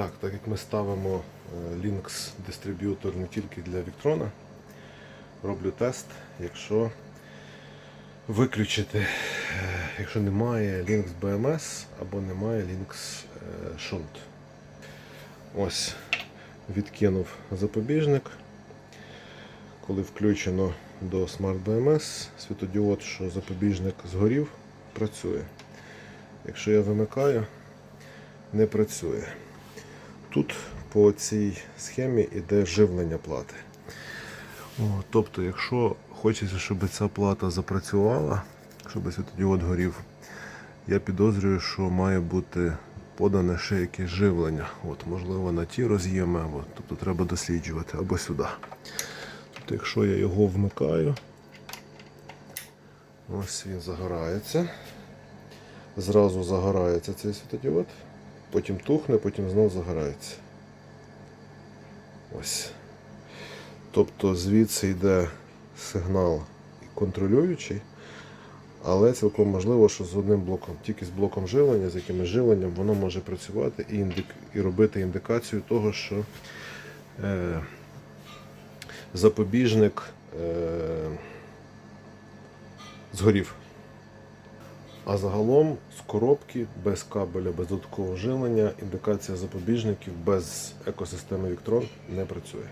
Так, так як ми ставимо е, Linux дистриб'ютор не тільки для Victron, роблю тест, якщо виключити, е, якщо немає Linux BMS або немає Linux е, Shunt. Ось відкинув запобіжник. Коли включено до Smart BMS, світодіод, що запобіжник згорів, працює. Якщо я вимикаю, не працює. Тут по цій схемі йде живлення плати. О, тобто, якщо хочеться, щоб ця плата запрацювала, щоб світодіод горів, я підозрюю, що має бути подане ще якесь живлення. От, можливо, на ті роз'єми, або, тобто треба досліджувати або сюди. Тобто, якщо я його вмикаю, ось він загорається. Зразу загорається цей світодіод, потім тухне, потім знов загорається. Ось. Тобто звідси йде сигнал контролюючий, але цілком можливо, що з одним блоком, тільки з блоком живлення, з якимось живленням, воно може працювати і, індик, і робити індикацію того, що е, запобіжник е, згорів. А загалом з коробки без кабеля, без додаткового живлення, індикація запобіжників без екосистеми Victron не працює.